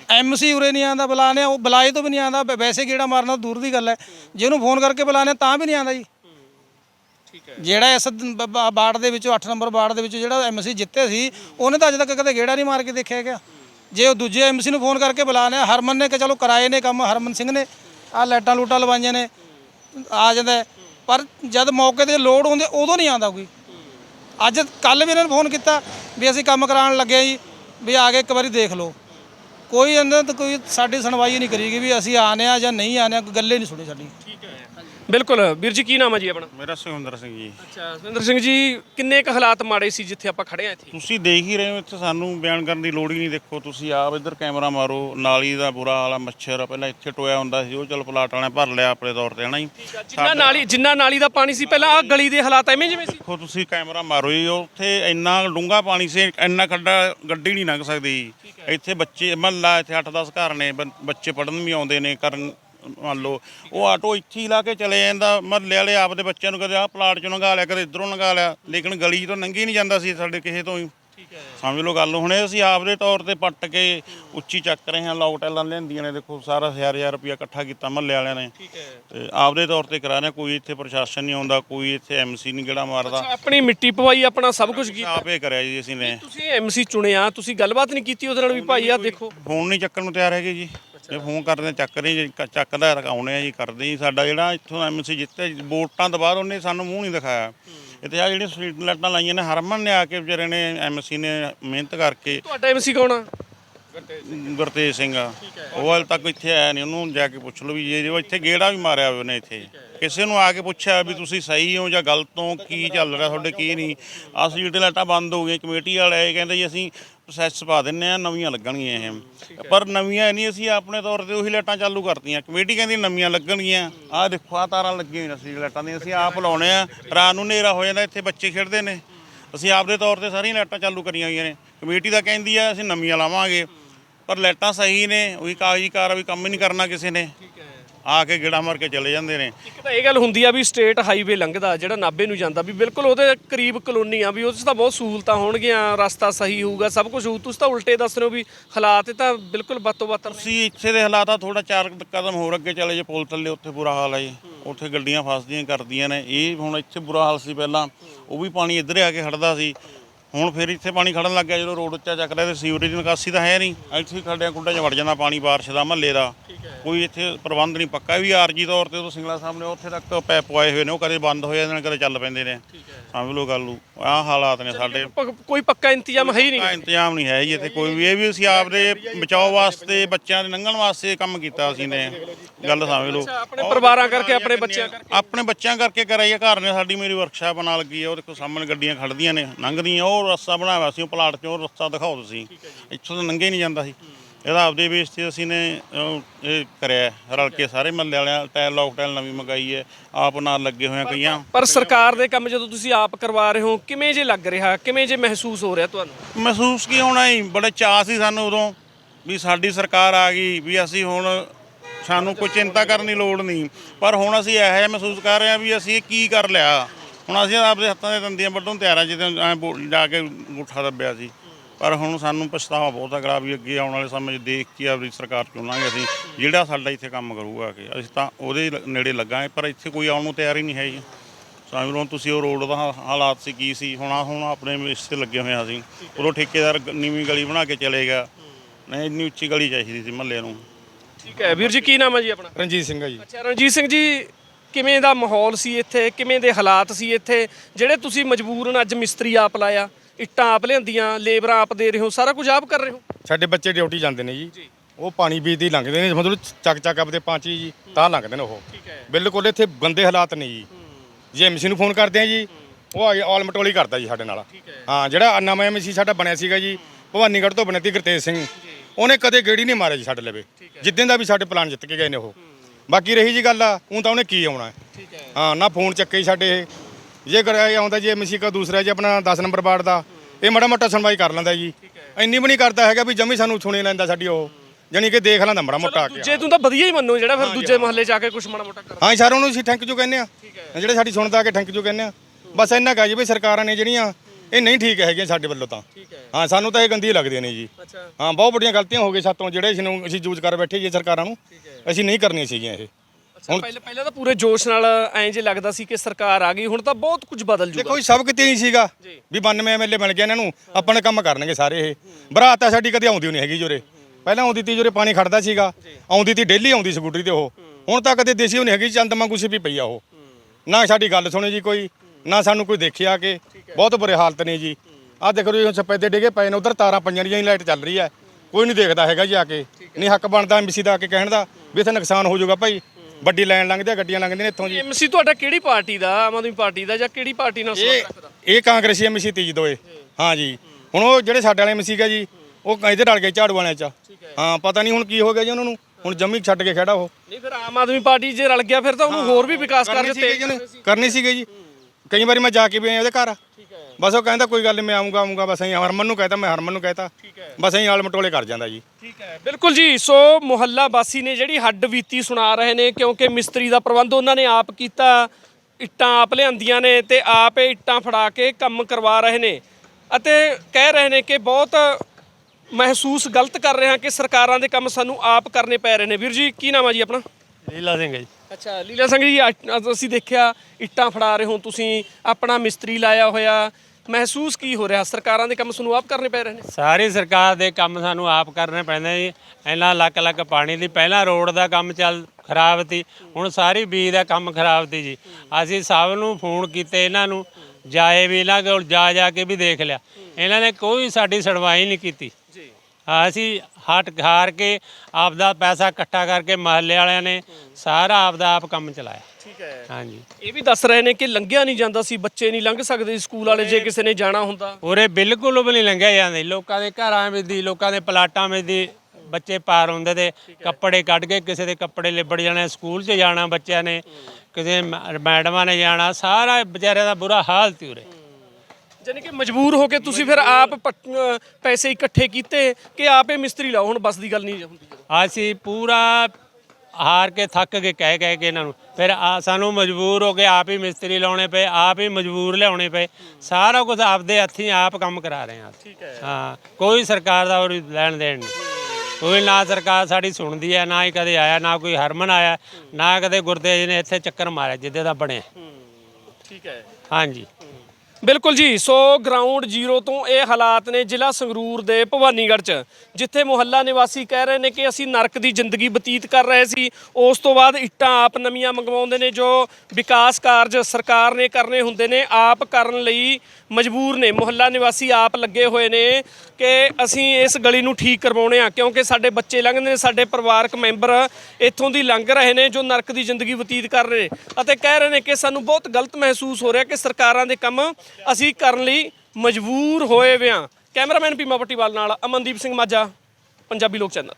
ਐਮਸੀ ਉਰੇ ਨਹੀਂ ਆਂਦਾ ਬੁਲਾਣੇ ਉਹ ਬੁਲਾਏ ਤੋਂ ਵੀ ਨਹੀਂ ਆਂਦਾ ਵੈਸੇ ਗੇੜਾ ਮਾਰਨਾ ਦੂਰ ਦੀ ਗੱਲ ਹੈ। ਜੇ ਉਹਨੂੰ ਫੋਨ ਕਰਕੇ ਬੁਲਾਣੇ ਤਾਂ ਵੀ ਨਹੀਂ ਆਂਦਾ ਜੀ। ਠੀਕ ਹੈ। ਜਿਹੜਾ ਇਸ ਦ- ਬ- ਬ- ਵਾਰਡ ਦੇ ਵਿੱਚੋਂ 8 ਨੰਬਰ ਵਾਰਡ ਦੇ ਵਿੱਚੋਂ ਜਿਹੜਾ ਐਮਸੀ ਜਿੱਤੇ ਸੀ ਉਹਨੇ ਤਾਂ ਅਜੇ ਤੱਕ ਕਦੇ ਗੇੜਾ ਨਹੀਂ ਮਾਰ ਕੇ ਦੇਖਿਆ ਗਿਆ ਜੇ ਉਹ ਦੂਜੇ ਐਮਸੀ ਨੂੰ ਫੋਨ ਕਰਕੇ ਬੁਲਾਣੇ ਹਰਮਨ ਨੇ ਕਿ ਚਲੋ ਕਰਾਏ ਨੇ ਕੰਮ। ਹਰਮਨ ਸਿੰਘ ਨੇ ਆਹ ਲਾਈਟਾਂ ਲੂਟਾਂ ਲਵਾਈਆਂ ਨੇ। ਆ ਜਾਂਦਾ। ਪਰ ਜਦ ਮੌਕੇ ਤੇ ਲੋੜ ਹੁੰਦੀ ਉਦੋਂ ਨਹੀਂ ਆਉਂਦਾ ਕੋਈ। ਅੱਜ ਕੱਲ ਵੀ ਇਹਨਾਂ ਨੇ ਫੋਨ ਕੀਤਾ ਵੀ ਅਸੀਂ ਕੰਮ ਕਰਾਉਣ ਲੱਗੇ ਜੀ ਵੀ ਆ ਕੇ ਇੱਕ ਵਾਰੀ ਦੇਖ ਲਓ। ਕੋਈ ਇਹਨਾਂ ਤੇ ਕੋਈ ਸਾਡੀ ਸੁਣਵਾਈ ਨਹੀਂ ਕਰੀਗੀ ਵੀ ਅਸੀਂ ਆਨੇ ਆ ਜਾਂ ਨਹੀਂ ਆਨੇ ਕੋਈ ਗੱਲੇ ਨਹੀਂ ਸੁਣੀ ਸਾਡੀ। ਠੀਕ ਹੈ। ਬਿਲਕੁਲ। ਵੀਰ ਜੀ ਕੀ ਨਾਮ ਹੈ ਜੀ ਆਪਣਾ? ਮੇਰਾ ਸੁਖਿੰਦਰ ਸਿੰਘ ਜੀ। ਅੱਛਾ ਸੁਰਿੰਦਰ ਸਿੰਘ ਜੀ ਕਿੰਨੇ ਕੁ ਹਾਲਾਤ ਮਾੜੇ ਸੀ ਜਿੱਥੇ ਆਪਾਂ ਖੜੇ ਆ ਇੱਥੇ? ਤੁਸੀਂ ਦੇਖ ਹੀ ਰਹੇ ਹੋ ਇੱਥੇ ਸਾਨੂੰ ਬਿਆਨ ਕਰਨ ਦੀ ਲੋੜ ਹੀ ਨਹੀਂ ਦੇਖੋ। ਤੁਸੀਂ ਆਪ ਇੱਧਰ ਕੈਮਰਾ ਮਾਰੋ ਨਾਲੀ ਦਾ ਬੁਰਾ ਹਾਲ ਆ ਮੱਛਰ ਪਹਿਲਾਂ ਇੱਥੇ ਟੋਇਆ ਹੁੰਦਾ ਸੀ ਉਹ ਚਲ ਪਲਾਟ ਵਾਲਿਆਂ ਭਰ ਲਿਆ ਆਪਣੇ ਤੌਰ ਤੇ ਹਨਾ ਜੀ? ਜਿੰਨਾ ਨਾਲੀ ਜਿੰਨਾ ਨਾਲੀ ਦਾ ਪਾਣੀ ਸੀ ਪਹਿਲਾਂ ਆ ਗਲੀ ਦੇ ਹਾਲਾਤ ਐਵੇਂ ਜਿਵੇਂ ਸੀ? ਦੇਖੋ ਤੁਸੀਂ ਕੈਮਰਾ ਮਾਰੋ ਜੀ ਉੱਥੇ ਇੰਨਾ ਡੂੰਘਾ ਪਾਣੀ ਸੀ ਇੰਨਾ ਖੱਡਾ ਗੱਡੀ ਨਹੀਂ ਲੰਘ ਸਕਦੀ। ਇੱਥੇ ਬੱਚੇ ਮਹੱਲਾ ਇੱਥੇ 8-10 ਘਰ ਨੇ ਬ- ਬੱਚੇ ਪੜਨ ਵੀ ਆਉਂਦੇ ਨੇ ਕਰਨ ਮੰਨ ਲਓ ਉਹ ਆਟੋ ਇੱਥੇ ਹੀ ਲਾ ਕੇ ਚਲੇ ਜਾਂਦਾ ਮਹੱਲੇ ਵਾਲੇ ਆਪਦੇ ਬੱਚਿਆਂ ਨੂੰ ਕਦੇ ਆਹ ਪਲਾਟ ਚੋਂ ਲੰਘਾ ਲਿਆ ਕਦੇ ਇਧਰੋਂ ਲੰਘਾ ਲਿਆ ਲੇਕਿਨ ਗਲੀ ਤੋਂ ਲੰਘੀ ਨਹੀਂ ਜਾਂਦਾ ਸੀ ਸਾਡੇ ਕਿਸੇ ਤੋਂ ਹੀ। ਸਮਝ ਲਓ ਗੱਲ ਹੁਣੇ ਅਸੀਂ ਆਪਦੇ ਤੌਰ ਤੇ ਪੱਟ ਕੇ ਉੱਚੀ ਚੱਕ ਰਹੇ ਹਾਂ ਲੋਕ ਟੈਲਾਂ ਲੈਂਦੀਆਂ ਨੇ ਦੇਖੋ ਸਾਰਾ ਹਜ਼ਾਰ ਹਜ਼ਾਰ ਰੁਪਇਆ ਇਕੱਠਾ ਕੀਤਾ ਮਹੱਲੇ ਵਾਲਿਆਂ ਨੇ। ਤੇ ਆਪਦੇ ਤੌਰ ਤੇ ਕਰਾ ਰਹੇ ਹਾਂ, ਕੋਈ ਇੱਥੇ ਪ੍ਰਸ਼ਾਸਨ ਨਹੀਂ ਆਉਂਦਾ ਕੋਈ ਇੱਥੇ ਐਮਸੀ ਨਹੀਂ ਕਿਹੜਾ ਮਾਰਦਾ। ਆਪਣੀ ਮਿੱਟੀ ਪਵਾਈ ਆਪਣਾ ਸਭ ਕੁਝ ਕੀਤਾ। ਆਪੇ ਕਰਿਆ ਜੀ ਅਸੀਂ ਨੇ। ਤੁਸੀਂ ਐਮਸੀ ਚੁਣਿਆ ਤੁਸੀਂ ਗੱਲਬਾਤ ਨਹੀਂ ਕੀਤੀ ਉਹਦੇ ਨਾਲ ਵੀ ਭਾਈ ਆ ਦੇਖੋ। ਫੋਨ ਨਹੀਂ ਚੱਕਣ ਨੂੰ ਤਿਆਰ ਹੈਗੇ ਜੀ। ਜੇ ਫੋਨ ਕਰਦੇ ਚੱਕ ਰਹੇ ਜੀ ਕ- ਚੱਕਦਾ ਰਕਾਉਣੇ ਆ ਜੀ ਕਰਦੇ ਜੀ। ਸਾਡਾ ਜਿਹੜਾ ਇੱਥੋਂ ਐਮਸੀ ਜਿੱਤੇ ਵੋਟਾਂ ਤੋਂ ਬਾਅਦ ਉਹਨੇ ਸਾਨੂੰ ਮੂੰਹ ਨਹੀਂ ਦਿਖਾਇਆ। ਇੱਥੇ ਆ ਜਿਹੜੀਆਂ ਸਟਰੀਟ ਲਾਈਟਾਂ ਲਾਈਆਂ ਨੇ ਹਰਮਨ ਨੇ ਆ ਕੇ ਵਿਚਾਰੇ ਨੇ ਐਮਸੀ ਨੇ ਮਿਹਨਤ ਕਰਕੇ ਤੁਹਾਡਾ ਐਮਸੀ ਕੌਣ ਆ? ਗੁਰਤੇਜ ਸਿੰਘ ਆ। ਉਹ ਹਾਲੇ ਤੱਕ ਇੱਥੇ ਆਇਆ ਨਹੀਂ ਉਹਨੂੰ ਜਾ ਕੇ ਪੁੱਛ ਲਓ ਵੀ ਜੇ ਉਹ ਇੱਥੇ ਗੇੜਾ ਵੀ ਮਾਰਿਆ ਹੋਵੇ ਉਹਨੇ ਇੱਥੇ। ਕਿਸੇ ਨੂੰ ਆ ਕੇ ਪੁੱਛਿਆ ਵੀ ਤੁਸੀਂ ਸਹੀ ਹੋ ਜਾਂ ਗਲਤ ਹੋ ਕੀ ਚੱਲ ਰਿਹਾ ਤੁਹਾਡੇ ਕੀ ਨਹੀਂ। ਆਹ ਸਟਰੀਟ ਲਾਈਟਾਂ ਬੰਦ ਹੋ ਗਈਆਂ ਕਮੇਟੀ ਵਾਲੇ ਕਹਿੰਦੇ ਜੀ ਅਸੀਂ ਪ੍ਰੋਸੈਸ ਪਾ ਦਿੰਨੇ ਆ, ਨਵੀਆਂ ਲੱਗਣਗੀਆਂ ਇਹ। ਪਰ ਨਵੀਆਂ ਨਹੀਂ ਅਸੀਂ ਆਪਣੇ ਤੌਰ ਤੇ ਉਹੀ ਲਾਈਟਾਂ ਚਾਲੂ ਕਰਤੀਆਂ। ਕਮੇਟੀ ਕਹਿੰਦੀ ਨਵੀਆਂ ਲੱਗਣਗੀਆਂ। ਆਹ ਦੇਖੋ, ਆਹ ਤਾਰਾਂ ਲੱਗੀਆਂ ਹੋਈਆਂ ਸੀ ਲਾਈਟਾਂ ਦੀਆਂ। ਅਸੀਂ ਆਪ ਲਾਉਣੇ ਆ। ਰਾਤ ਨੂੰ ਹਨੇਰਾ ਹੋ ਜਾਂਦਾ, ਇੱਥੇ ਬੱਚੇ ਖੇਡਦੇ ਨੇ। ਅਸੀਂ ਆਪਦੇ ਤੌਰ ਤੇ ਸਾਰੀਆਂ ਲਾਈਟਾਂ ਚਾਲੂ ਕਰੀਆਂ ਹੋਈਆਂ ਨੇ। ਕਮੇਟੀ ਦਾ ਕਹਿੰਦੀ ਆ, ਅਸੀਂ ਨਵੀਆਂ ਲਾਵਾਂਗੇ। ਪਰ ਲਾਈਟਾਂ ਸਹੀ ਨੇ, ਉਹੀ ਕਾਗਜ਼ੀ ਕਾਰ ਵੀ ਕੰਮ ਹੀ ਨਹੀਂ ਕਰਨਾ ਕਿਸੇ ਨੇ। ਆ ਕੇ ਗੇੜਾ ਮਾਰ ਕੇ ਚਲੇ ਜਾਂਦੇ ਨੇ। ਇੱਕ ਤਾਂ ਇਹ ਗੱਲ ਹੁੰਦੀ ਆ ਵੀ ਸਟੇਟ ਹਾਈਵੇ ਲੰਘਦਾ ਜਿਹੜਾ ਨਾਭੇ ਨੂੰ ਜਾਂਦਾ ਵੀ ਬਿਲਕੁਲ ਉਹਦੇ ਕਰੀਬ ਕਲੋਨੀ ਆ ਵੀ ਉਸ 'ਚ ਤਾਂ ਬਹੁਤ ਸਹੂਲਤਾਂ ਹੋਣਗੀਆਂ ਰਸਤਾ ਸਹੀ ਹੋਊਗਾ ਸਭ ਕੁਝ ਹੋਊ। ਤੁਸੀਂ ਤਾਂ ਉਲਟੇ ਦੱਸ ਰਹੇ ਹੋ ਵੀ ਹਾਲਾਤ ਇਹ ਤਾਂ ਬਿਲਕੁਲ ਬੱਤੋ ਬੱਤਰ ਨੇ ਤੁਸੀਂ ਇੱਥੇ ਦੇ ਹਾਲਾਤ ਆ ਥੋੜਾ ਚਾਰ ਕਦਮ ਹੋਰ ਅੱਗੇ ਚਲੇ ਜੇ ਪੁਲ ਥੱਲੇ ਉੱਥੇ ਬੁਰਾ ਹਾਲ ਹੈ ਜੀ। ਉੱਥੇ ਗੱਡੀਆਂ ਫਸਦੀਆਂ ਕਰਦੀਆਂ ਨੇ। ਇਹ ਹੁਣ ਇੱਥੇ ਬੁਰਾ ਹਾਲ ਸੀ ਪਹਿਲਾਂ ਉਹ ਵੀ ਪਾਣੀ ਇੱਧਰ ਆ ਕੇ ਖੜਦਾ ਸੀ। ਹੁਣ ਫਿਰ ਇੱਥੇ ਪਾਣੀ ਖੜਨ ਲੱਗ ਗਿਆ ਜਦੋਂ ਰੋਡ ਉੱਚਾ ਚੱਕਦਾ ਤੇ ਸੀਵਰੇਜ ਦੀ ਨਿਕਾਸੀ ਤਾਂ ਹੈ ਨਹੀਂ। ਇੱਥੇ ਖੱਡਿਆਂ ਕੁੰਡਾਂ 'ਚ ਵੜ ਜਾਂਦਾ ਪਾਣੀ ਬਾਰਿਸ਼ ਦਾ ਮਹੱਲੇ ਦਾ। ਕੋਈ ਇੱਥੇ ਪ੍ਰਬੰਧ ਨਹੀਂ ਪੱਕਾ। ਵੀ ਆਰਜੀ ਤੌਰ ਤੇ ਉਹ ਸਿੰਗਲਾ ਸਾਹਮਣੇ ਉੱਥੇ ਤੱਕ ਪੈਪ ਪਵਾਏ ਹੋਏ ਨੇ ਉਹ ਕਦੇ ਬੰਦ ਹੋ ਜਾਂਦੇ ਨੇ ਕਦੇ ਚੱਲ ਪੈਂਦੇ ਨੇ। ਸਮਝ ਲਓ ਗੱਲ ਨੂੰ ਆਹ ਹਾਲਾਤ ਨੇ ਸਾਡੇ। ਪ- ਕੋਈ ਪੱਕਾ ਇੰਤਜ਼ਾਮ ਹੈ ਹੀ ਨਹੀਂ। ਇੰਤਜ਼ਾਮ ਨਹੀਂ ਹੈ ਜੀ ਇੱਥੇ ਕੋਈ ਵੀ। ਇਹ ਵੀ ਅਸੀਂ ਆਪਦੇ ਬਚਾਓ ਵਾਸਤੇ ਬੱਚਿਆਂ ਦੇ ਲੰਘਣ ਵਾਸਤੇ ਕੰਮ ਕੀਤਾ ਅਸੀਂ ਨੇ। ਗੱਲ ਸਮਝ ਲਓ। ਆਪਣੇ ਪਰਿਵਾਰਾਂ ਕਰਕੇ ਆਪਣੇ ਬੱਚਿਆਂ ਕਰਕੇ? ਆਪਣੇ ਬੱਚਿਆਂ ਕਰਕੇ ਕਰਾਈ ਘਰ ਨੇ ਸਾਡੀ ਮੇਰੀ ਵਰਕਸ਼ਾਪ ਬਣਾ ਲੱਗੀ ਹੈ ਉਹ ਦੇਖੋ ਸਾਹਮਣੇ ਗੱਡੀਆਂ ਖੜਦੀਆਂ ਨੇ ਲੰਘਦੀਆਂ ਉਹ ਰਸਤਾ ਬਣਾਇਆ ਹੋਇਆ ਸੀ ਉਹ ਪਲਾਟ 'ਚ ਉਹ ਰਸਤਾ ਦਿਖਾਓ ਤੁਸੀਂ। ਇੱਥੋਂ ਤਾਂ ਲੰਘੇ ਨਹੀਂ ਜਾਂਦਾ ਸੀ। ਇਹਦਾ ਆਪਦੇ ਬੇਸ ਤੇ ਅਸੀਂ ਨੇ ਅਹ, ਇਹ ਕਰਿਆ ਹੈ, ਰਲ ਕੇ ਸਾਰੇ ਮਹੱਲੇ ਵਾਲਿਆਂ ਟਾਇਲ ਲੋਕ ਟਾਇਲ ਨਵੀਂ ਮੰਗਾਈ ਹੈ ਆਪ ਨਾਲ ਲੱਗੇ ਹੋਏ ਆ ਕਈਆਂ। ਪਰ ਸਰਕਾਰ ਦੇ ਕੰਮ ਜਦੋਂ ਤੁਸੀਂ ਆਪ ਕਰਵਾ ਰਹੇ ਹੋ ਕਿਵੇਂ ਜੇ ਲੱਗ ਰਿਹਾ ਕਿਵੇਂ ਜੇ ਮਹਿਸੂਸ ਹੋ ਰਿਹਾ ਤੁਹਾਨੂੰ? ਮਹਿਸੂਸ ਕੀ ਹੋਣਾ ਜੀ? ਬੜੇ ਚਾਅ ਸੀ ਸਾਨੂੰ ਉਦੋਂ ਵੀ ਸਾਡੀ ਸਰਕਾਰ ਆ ਗਈ ਵੀ ਅਸੀਂ ਹੁਣ ਸਾਨੂੰ ਕੋਈ ਚਿੰਤਾ ਕਰਨ ਦੀ ਲੋੜ ਨਹੀਂ। ਪਰ ਹੁਣ ਅਸੀਂ ਇਹੋ ਜਿਹਾ ਮਹਿਸੂਸ ਕਰ ਰਹੇ ਹਾਂ ਵੀ ਅਸੀਂ ਇਹ ਕੀ ਕਰ ਲਿਆ। ਹੁਣ ਅਸੀਂ ਆਪਦੇ ਹੱਥਾਂ ਦੇ ਦੰਦੀਆਂ ਵੱਢਣ ਤਿਆਰ ਆ ਜਿੱਦਾਂ ਐਂ ਜਾ ਕੇ ਗੁੱਠਾ ਦੱਬਿਆ ਸੀ। ਪਰ ਹੁਣ ਸਾਨੂੰ ਪਛਤਾਵਾ ਬਹੁਤ ਆ ਕਰਾ ਵੀ ਅੱਗੇ ਆਉਣ ਵਾਲੇ ਸਮੇਂ 'ਚ ਦੇਖ ਕੇ ਆਪਣੀ ਸਰਕਾਰ ਚੁਣਾਂਗੇ ਅਸੀਂ ਜਿਹੜਾ ਸਾਡਾ ਇੱਥੇ ਕੰਮ ਕਰੂਗਾ ਕਿ ਅਸੀਂ ਤਾਂ ਉਹਦੇ ਨੇੜੇ ਲੱਗਾਂਗੇ ਪਰ ਇੱਥੇ ਕੋਈ ਆਉਣ ਨੂੰ ਤਿਆਰ ਹੀ ਨਹੀਂ ਹੈ ਜੀ। ਸਮਝ ਲਓ ਤੁਸੀਂ ਉਹ ਰੋਡ ਦਾ ਹਾ- ਹਾਲਾਤ ਸੀ ਕੀ ਸੀ ਹੁਣ ਹੁਣ ਆਪਣੇ ਇਸ ਤੇ ਲੱਗੇ ਹੋਏ ਹਾਂ ਅਸੀਂ। ਉਦੋਂ ਠੇਕੇਦਾਰ ਨੀਵੀਂ ਗਲੀ ਬਣਾ ਕੇ ਚਲੇ ਗਿਆ। ਨਹੀਂ ਇੰਨੀ ਉੱਚੀ ਗਲੀ ਚਾਹੀਦੀ ਸੀ ਮਹੱਲੇ ਨੂੰ। ਠੀਕ ਹੈ ਵੀਰ ਜੀ ਕੀ ਨਾਮ ਹੈ ਜੀ ਆਪਣਾ? ਰਣਜੀਤ ਸਿੰਘ ਆ ਜੀ। ਅੱਛਾ ਰਣਜੀਤ ਸਿੰਘ ਜੀ ਕਿਵੇਂ ਦਾ ਮਾਹੌਲ ਸੀ ਇੱਥੇ? ਕਿਵੇਂ ਦੇ ਹਾਲਾਤ ਸੀ ਇੱਥੇ? ਜਿਹੜੇ ਤੁਸੀਂ ਮਜਬੂਰਨ ਅੱਜ ਮਿਸਤਰੀ ਆਪ ਲਾਇਆ ਇੱਟਾਂ ਆਪ ਲਿਆਂਦੀਆਂ ਲੇਬਰਾਂ ਆਪ ਦੇ ਰਹੇ ਹੋ ਸਾਰਾ ਕੁਝ ਆਪ ਕਰ ਰਹੇ ਹੋ? ਸਾਡੇ ਬੱਚੇ ਡਿਊਟੀ ਜਾਂਦੇ ਨੇ ਜੀ। ਉਹ ਪਾਣੀ ਬੀਜਦੀ ਲੰਘਦੇ ਨੇ ਮਤਲਬ ਚੱਕ ਚੱਕ ਆਪਦੇ ਪਾਂਚੀ ਜੀ ਤਾਂ ਲੰਘਦੇ ਨੇ ਉਹ। ਬਿਲਕੁਲ ਇੱਥੇ ਗੰਦੇ ਹਾਲਾਤ ਨੇ ਜੀ। ਜੇ ਐਮਸੀ ਨੂੰ ਫੋਨ ਕਰਦੇ ਆ ਜੀ ਉਹ ਆ ਆਲ ਮਟੋਲੀ ਕਰਦਾ ਜੀ ਸਾਡੇ ਨਾਲ। ਹਾਂ। ਜਿਹੜਾ ਨਵਾਂ ਐਮਸੀ ਸਾਡਾ ਬਣਿਆ ਸੀਗਾ ਜੀ ਭਵਾਨੀਗੜ੍ਹ ਤੋਂ ਬਣਿਆ ਸੀ ਗੁਰਤੇਜ ਸਿੰਘ। ਉਹਨੇ ਕਦੇ ਗੇੜੀ ਨਹੀਂ ਮਾਰਿਆ ਜੀ ਸਾਡੇ ਲਵੇ। ਜਿੱਦਾਂ ਦਾ ਵੀ ਸਾਡੇ ਪਲਾਨ ਜਿੱਤ ਕੇ ਗਏ ਨੇ ਉਹ। ਬਾਕੀ ਰਹੀ ਜੀ ਗੱਲ ਆ ਉਹ ਤਾਂ ਉਹਨੇ ਕੀ ਆਉਣਾ ਠੀਕ ਹੈ। ਹਾਂ ਨਾ ਫੋਨ ਚੱਕੇ ਜੀ ਸਾਡੇ ਇਹ। ਜੇ ਕਰਾਇਆ ਆਉਂਦਾ ਜੀ ਐਮਸੀ ਕਾ ਦੂਸਰਾ ਜੀ ਆਪਣਾ 10 ਨੰਬਰ ਵਾਰਡ ਦਾ ਇਹ ਮਾੜਾ ਮੋਟਾ ਸੁਣਵਾਈ ਕਰ ਲੈਂਦਾ ਜੀ। ਇੰਨੀ ਵੀ ਨਹੀਂ ਕਰਦਾ ਹੈਗਾ ਵੀ ਜਮੀ ਸਾਨੂੰ ਸੁਣੀ ਲੈਂਦਾ ਸਾਡੀ ਉਹ। ਜਾਣੀ ਕਿ ਦੇਖ ਲੈਂਦਾ ਮਾੜਾ ਮੋਟਾ ਆ ਕੇ। ਦੂਜੇ ਤੂੰ ਤਾਂ ਵਧੀਆ ਹੀ ਮੰਨੋ ਜਿਹੜਾ ਫਿਰ ਦੂਜੇ ਮਹੱਲੇ ਜਾ ਕੇ ਕੁਝ ਮਾੜਾ ਮੋਟਾ ਕਰ। ਹਾਂ ਸਰ ਉਹਨੂੰ ਅਸੀਂ ਥੈਂਕ ਯੂ ਕਹਿੰਦੇ ਆ ਜਿਹੜੇ ਸਾਡੀ ਸੁਣਦਾ ਕਿ ਥੈਂਕ ਯੂ ਕਹਿੰਦੇ ਆ ਬਸ ਇੰਨਾ ਕਹਾਂ ਜੀ ਵੀ ਸਰਕਾਰਾਂ ਨੇ ਜਿਹੜੀਆਂ ਇਹ ਨਹੀਂ ਠੀਕ ਹੈਗੀਆਂ ਸਾਡੇ ਵੱਲੋਂ ਤਾਂ। ਹਾਂ। ਸਾਨੂੰ ਤਾਂ ਇਹ ਗੰਦੀ ਲੱਗਦੀਆਂ ਨੇ ਜੀ। ਅੱਛਾ। ਹਾਂ ਬਹੁਤ ਵੱਡੀਆਂ ਗਲਤੀਆਂ ਹੋ ਗਈਆਂ ਸਾਤੋਂ ਜਿਹੜੇ ਇਸ ਨੂੰ ਅਸੀਂ ਯੂਜ਼ ਕਰ ਬੈਠੇ ਜੀ ਸਰਕਾਰਾਂ ਨੂੰ ਅਸੀਂ ਨਹੀਂ ਕਰਨੀਆਂ ਸੀਗੀਆਂ ਇਹ। ਅੱਛਾ ਪਹਿਲਾਂ ਪਹਿਲਾਂ ਤਾਂ ਪੂਰੇ ਜੋਸ਼ ਨਾਲ ਐਂ ਜੇ ਲੱਗਦਾ ਸੀ ਕਿ ਸਰਕਾਰ ਆ ਗਈ ਹੁਣ ਤਾਂ ਬਹੁਤ ਕੁਝ ਬਦਲ ਜੂਗਾ। ਦੇਖੋ ਜੀ ਸਭ ਕਿਤੇ ਨਹੀਂ ਸੀਗਾ। ਵੀ 92 ਐਮਐਲਏ ਬਣ ਗਏ ਇਹਨਾਂ ਨੂੰ ਆਪਣੇ ਕੰਮ ਕਰਨਗੇ ਸਾਰੇ ਇਹ। ਬਰਾਤ ਤਾਂ ਸਾਡੀ ਕਦੇ ਆਉਂਦੀ ਨਹੀਂ ਹੈਗੀ ਜੋਰੇ। ਪਹਿਲਾਂ ਆਉਂਦੀ ਤੀ ਜੋਰੇ ਪਾਣੀ ਖੜਦਾ ਸੀਗਾ। ਆਉਂਦੀ ਤੀ ਡੇਲੀ ਆਉਂਦੀ ਸਕੂਟਰੀ ਤੇ ਉਹ। ਹੁਣ ਤਾਂ ਕਦੇ ਦੇਸੀ ਨਹੀਂ ਹੈਗੀ ਚੰਦ ਵਾਂਗੂ ਸੀ ਵੀ ਪਈ ਆ ਉਹ। ਨਾ ਸਾਡੀ ਗੱਲ ਸੁਣੀ ਜੀ ਕੋਈ। ਨਾ ਸਾਨੂੰ ਕੋਈ ਦੇਖਿਆ ਕਿ ਬਹੁਤ ਬੁਰੇ ਹਾਲਤ ਨੇ ਜੀ। ਆਹ ਦੇਖੋ ਜੀ ਹੁਣ ਸਪੈਦੇ ਡਿੱਗੇ ਪਏ ਨੇ ਉਧਰ ਤਾਰਾਂ ਪਈਆਂ ਜੀ ਲਾਈਟ ਚੱਲ ਰਹੀ ਹੈ। ਕੋਈ ਨਹੀਂ ਦੇਖਦਾ ਹੈਗਾ ਜੀ ਆ ਕੇ। ਨਹੀਂ ਹੱਕ ਬਣਦਾ ਐਮਬੀਸੀ ਦਾ ਆ ਕੇ ਕਹਿਣ ਦਾ ਵੀ ਇੱਥੇ ਨੁਕਸਾਨ ਹੋ ਜਾਊਗਾ ਭਾਈ। ਵੱਡੀ ਲਾਈਨ ਲੰਘਦੀ ਆ ਗੱਡੀਆਂ ਲੰਘਦੀਆਂ ਨੇ ਇੱਥੋਂ ਜੀ। ਐਮਸੀ ਤੁਹਾਡਾ ਕਿਹੜੀ ਪਾਰਟੀ ਦਾ ਆਮ ਆਦਮੀ ਪਾਰਟੀ ਦਾ ਜਾਂ ਕਿਹੜੀ ਪਾਰਟੀ ਨਾਲ ਸੰਬੰਧ ਇਹ ਰੱਖਦਾ? ਇਹ ਕਾਂਗਰਸੀ ਐਮਸੀ ਤੀ ਜੀ ਦੋਏ। ਹਾਂ। ਜੀ। ਹੁਣ ਉਹ ਜਿਹੜੇ ਸਾਡੇ ਵਾਲੇ ਐਮਸੀ ਗਾ ਜੀ ਉਹ ਇਹਦੇ ਰਲ ਗਏ ਝਾੜੂ ਵਾਲਿਆਂ ਚ। ਹਾਂ। ਪਤਾ ਨਹੀਂ ਹੁਣ ਕੀ ਹੋ ਗਿਆ ਜੀ ਉਹਨਾਂ ਨੂੰ। ਹੁਣ ਜੰਮੀ ਛੱਡ ਕੇ ਖੜਾ ਉਹ। ਨਹੀਂ ਫਿਰ ਆਮ ਆਦਮੀ ਪਾਰਟੀ ਜੇ ਰਲ ਗਿਆ ਫਿਰ ਤਾਂ ਉਹਨੂੰ ਹੋਰ ਵੀ ਵਿਕਾਸ ਕਰ ਦਿੱਤੇ ਕਰਨੀ ਸੀਗੀ। ਜੀ। ਕਈ ਵਾਰੀ ਮੈਂ ਜਾ ਕੇ ਵੀ ਆਇਆ ਉਹਦੇ ਘਰ। ਬਸ ਉਹ ਕਹਿੰਦਾ ਕੋਈ ਗੱਲ ਨਹੀਂ ਮੈਂ ਆਉਂਗਾ ਆਉਂਗਾ ਬਸ ਅਸੀਂ ਹਰਮਨ ਨੂੰ ਕਹਿਤਾ ਮੈਂ ਹਰਮਨ ਨੂੰ ਕਹਿਤਾ। ਬਸ ਅਸੀਂ ਆਲ ਮਟੋਲੇ ਕਰ ਜਾਂਦਾ ਜੀ। ਠੀਕ ਹੈ। ਬਿਲਕੁਲ ਜੀ ਸੋ ਮੁਹੱਲਾ ਵਾਸੀ ਨੇ ਜਿਹੜੀ ਹੱਡ ਬੀਤੀ ਸੁਣਾ ਰਹੇ ਨੇ ਕਿਉਂਕਿ ਮਿਸਤਰੀ ਦਾ ਪ੍ਰਬੰਧ ਉਹਨਾਂ ਨੇ ਆਪ ਕੀਤਾ ਇੱਟਾਂ ਆਪ ਲਿਆਂਦੀਆਂ ਨੇ ਤੇ ਆਪ ਇਹ ਇੱਟਾਂ ਫੜਾ ਕੇ ਕੰਮ ਕਰਵਾ ਰਹੇ ਨੇ। ਅਤੇ ਕਹਿ ਰਹੇ ਨੇ ਕਿ ਬਹੁਤ ਮਹਿਸੂਸ ਗਲਤ ਕਰ ਰਹੇ ਹਾਂ ਕਿ ਸਰਕਾਰਾਂ ਦੇ ਕੰਮ ਸਾਨੂੰ ਆਪ ਕਰਨੇ ਪੈ ਰਹੇ ਨੇ। ਵੀਰ ਜੀ ਕੀ ਨਾਮ ਆ ਜੀ ਆਪਣਾ? ਲੀਲਾ ਸਿੰਘ ਹੈ ਜੀ। ਅੱਛਾ, ਲੀਲਾ ਸਿੰਘ ਜੀ, ਅੱਜ ਅੱਜ ਅਸੀਂ ਦੇਖਿਆ ਇੱਟਾਂ ਫੜਾ ਰਹੇ ਹੋ ਤੁਸੀਂ, ਆਪਣਾ ਮਿਸਤਰੀ ਲਾਇਆ ਹੋਇਆ। ਮਹਿਸੂਸ ਕੀ ਹੋ ਰਿਹਾ? ਸਰਕਾਰਾਂ ਦੇ ਕੰਮ ਸਾਨੂੰ ਆਪ ਕਰਨੇ ਪੈ ਰਹੇ ਨੇ? ਸਾਰੇ ਸਰਕਾਰ ਦੇ ਕੰਮ ਸਾਨੂੰ ਆਪ ਕਰਨੇ ਪੈਂਦੇ ਜੀ। ਇੰਨਾ ਲੱਖ ਲੱਕ ਪਾਣੀ ਦੀ, ਪਹਿਲਾਂ ਰੋਡ ਦਾ ਕੰਮ ਚੱਲ ਖਰਾਬ ਸੀ, ਹੁਣ ਸਾਰੀ ਬੀਜ ਦਾ ਕੰਮ ਖਰਾਬ ਸੀ ਜੀ। ਅਸੀਂ ਸਭ ਨੂੰ ਫੋਨ ਕੀਤੇ ਇਹਨਾਂ ਨੂੰ, ਜਾਏ ਵੀ ਇਹਨਾਂ ਕੋਲ, ਜਾ ਜਾ ਕੇ ਵੀ ਦੇਖ ਲਿਆ। ਇਹਨਾਂ ਨੇ ਕੋਈ ਸਾਡੀ ਸੁਣਵਾਈ ਨਹੀਂ ਕੀਤੀ। ਅਸੀਂ ਹਟ ਹਾਰ ਕੇ ਆਪਦਾ ਪੈਸਾ ਇਕੱਠਾ ਕਰਕੇ ਮਹੱਲੇ ਵਾਲਿਆਂ ਨੇ ਸਾਰਾ ਆਪਦਾ ਆਪ ਕੰਮ ਚਲਾਇਆ। ਠੀਕ ਹੈ। ਹਾਂਜੀ। ਇਹ ਵੀ ਦੱਸ ਰਹੇ ਨੇ ਕਿ ਲੰਘਿਆ ਨਹੀਂ ਜਾਂਦਾ ਸੀ ਬੱਚੇ ਨਹੀਂ ਲੰਘ ਸਕਦੇ ਸੀ ਸਕੂਲ ਵਾਲੇ ਜੇ ਕਿਸੇ ਨੇ ਜਾਣਾ ਹੁੰਦਾ। ਉਰੇ ਬਿਲਕੁਲ ਵੀ ਨਹੀਂ ਲੰਘਿਆ ਜਾਂਦੇ ਲੋਕਾਂ ਦੇ ਘਰਾਂ ਵਿੱਚ ਦੀ ਲੋਕਾਂ ਦੇ ਪਲਾਟਾਂ ਵਿੱਚ ਦੀ ਬੱਚੇ ਪਾਰ ਹੁੰਦੇ ਤੇ ਕੱਪੜੇ ਕੱਢ ਕੇ ਕਿਸੇ ਦੇ ਕੱਪੜੇ ਲਿਬੜ ਜਾਣੇ ਸਕੂਲ 'ਚ ਜਾਣਾ ਬੱਚਿਆਂ ਨੇ ਕਿਸੇ ਮ- ਮੈਡਮਾਂ ਨੇ ਜਾਣਾ ਸਾਰਾ ਵਿਚਾਰਿਆਂ ਦਾ ਬੁਰਾ ਹਾਲ ਤੀ ਉਰੇ। ਯਾਨੀ ਕਿ ਮਜਬੂਰ ਹੋ ਕੇ ਤੁਸੀਂ ਫਿਰ ਆਪ ਪੱਟ- ਅਹ ਪੈਸੇ ਇਕੱਠੇ ਕੀਤੇ ਕਿ ਆਪੇ ਮਿਸਤਰੀ ਲਾਓ ਹੁਣ ਬਸ ਦੀ ਗੱਲ ਨਹੀਂ ਹੁੰਦੀ। ਜਦੋਂ। ਅਸੀਂ ਪੂਰਾ ਹਾਰ ਕੇ ਥੱਕ ਕੇ ਕਹਿ ਕਹਿ ਕੇ ਇਹਨਾਂ ਨੂੰ। ਫਿਰ ਆ ਸਾਨੂੰ ਮਜਬੂਰ ਹੋ ਕੇ ਆਪ ਹੀ ਮਿਸਤਰੀ ਲਾਉਣੇ ਪਏ ਆਪ ਹੀ ਮਜਬੂਰ ਲਿਆਉਣੇ ਪਏ। ਸਾਰਾ ਕੁਝ ਆਪਦੇ ਹੱਥੀਂ ਆਪ ਕੰਮ ਕਰਾ ਰਹੇ ਹਾਂ ਠੀਕ ਹੈ। ਹਾਂ ਕੋਈ ਸਰਕਾਰ ਦਾ ਉਹ ਲੈਣ ਦੇਣ ਨਹੀਂ। ਕੋਈ ਨਾ ਸਰਕਾਰ ਸਾਡੀ ਸੁਣਦੀ ਹੈ ਨਾ ਹੀ ਕਦੇ ਆਇਆ ਨਾ ਕੋਈ ਹਰਮਨ ਆਇਆ ਨਾ ਕਦੇ ਗੁਰਤੇਜ ਨੇ ਇੱਥੇ ਚੱਕਰ ਮਾਰਿਆ ਜਿੱਦੇ ਦਾ ਬਣਿਆ। ਠੀਕ ਹੈ। ਹਾਂਜੀ। ਬਿਲਕੁਲ ਜੀ, ਸੋ ਗਰਾਊਂਡ ਜ਼ੀਰੋ ਤੋਂ ਇਹ ਹਾਲਾਤ ਨੇ ਜ਼ਿਲ੍ਹਾ ਸੰਗਰੂਰ ਦੇ ਭਵਾਨੀਗੜ੍ਹ ਚ, ਜਿੱਥੇ ਮੁਹੱਲਾ ਨਿਵਾਸੀ ਕਹਿ ਰਹੇ ਨੇ ਕਿ ਅਸੀਂ ਨਰਕ ਦੀ ਜ਼ਿੰਦਗੀ ਬਤੀਤ ਕਰ ਰਹੇ ਸੀ। ਉਸ ਤੋਂ ਬਾਅਦ ਇੱਟਾਂ ਆਪ ਨਵੀਆਂ ਮੰਗਵਾਉਂਦੇ ਨੇ, ਜੋ ਵਿਕਾਸ ਕਾਰਜ ਸਰਕਾਰ ਨੇ ਕਰਨੇ ਹੁੰਦੇ ਨੇ, ਆਪ ਕਰਨ ਲਈ ਮਜਬੂਰ ਨੇ। ਮੁਹੱਲਾ ਨਿਵਾਸੀ ਆਪ ਲੱਗੇ ਹੋਏ ਨੇ ਕਿ ਅਸੀਂ ਇਸ ਗਲੀ ਨੂੰ ਠੀਕ ਕਰਵਾਉਣੇ ਆ, ਕਿਉਂਕਿ ਸਾਡੇ ਬੱਚੇ ਲੰਘਦੇ ਨੇ, ਸਾਡੇ ਪਰਿਵਾਰਕ ਮੈਂਬਰ ਇੱਥੋਂ ਦੀ ਲੰਘ ਰਹੇ ਨੇ, ਜੋ ਨਰਕ ਦੀ ਜ਼ਿੰਦਗੀ ਬਤੀਤ ਕਰ ਰਹੇ ਅਤੇ ਕਹਿ ਰਹੇ ਨੇ ਕਿ ਸਾਨੂੰ ਬਹੁਤ ਗਲਤ ਮਹਿਸੂਸ ਹੋ ਰਿਹਾ ਕਿ ਸਰਕਾਰਾਂ ਦੇ ਕੰਮ ਅਸੀਂ ਕਰਨ ਲਈ ਮਜਬੂਰ ਹੋਏ ਵਿਆਂ ਕੈਮਰਾਮੈਨ ਭੀਮਾ ਪੱਟੀਵਾਲ ਨਾਲ ਅਮਨਦੀਪ ਸਿੰਘ ਮਾਝਾ, ਪੰਜਾਬੀ ਲੋਕ ਚੈਨਲ।